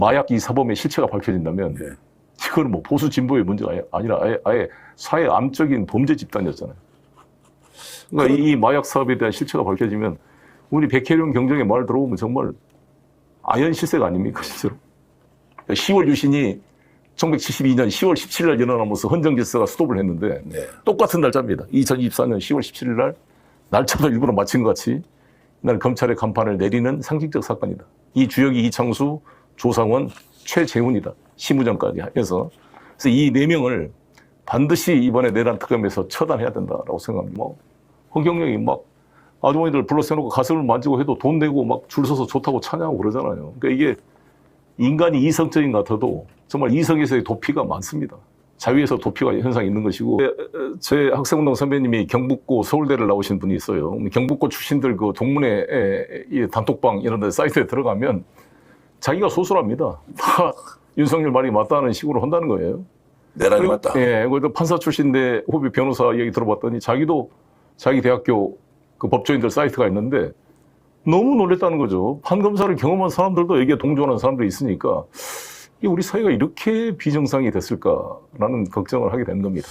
마약 이 사범의 실체가 밝혀진다면 네. 이거는 뭐 보수 진보의 문제가 아니- 아니라 아예, 아예 사회 암적인 범죄 집단이었잖아요. 그러니까 이, 이 마약 사업에 대한 실체가 밝혀지면 우리 백혜련 경정의 말 들어보면 정말 아연 실세가 아닙니까 실제로. 10월 유신이 1972년 10월 17일 날 일어나면서 헌정질서가 스톱을 했는데 네. 똑같은 날짜입니다. 2024년 10월 17일 날 날짜도 일부러 맞춘 것 같이 이날 검찰의 간판을 내리는 상징적 사건이다. 이 주역이 이창수, 조상원, 최재훈이다. 심우정까지 해서 그래서 이 네 명을 반드시 이번에 내란 특검에서 처단해야 된다라고 생각합니다. 뭐 허경영이 막 아주머니들 불러세놓고 가슴을 만지고 해도 돈 내고 막 줄 서서 좋다고 찬양하고 그러잖아요. 그러니까 이게 인간이 이성적인 것 같아도 정말 이성에서의 도피가 많습니다. 자위에서 도피가 현상이 있는 것이고 제- 제 학생운동 선배님이 경북고 서울대를 나오신 분이 있어요. 경북고 출신들 그 동문회 이 단톡방 이런 데 사이트에 들어가면 자기가 소설합니다. 다 윤석열 말이 맞다는 식으로 한다는 거예요. 내란이 그리고- 맞다. 예, 그리고 판사 출신인데 후배 변호사 얘기 들어봤더니 자기도 자기 대학교 그 법조인들 사이트가 있는데 너무 놀랬다는 거죠. 판검사를 경험한 사람들도 여기에 동조하는 사람들이 있으니까 이 우리 사회가 이렇게 비정상이 됐을까라는 걱정을 하게 되는 겁니다.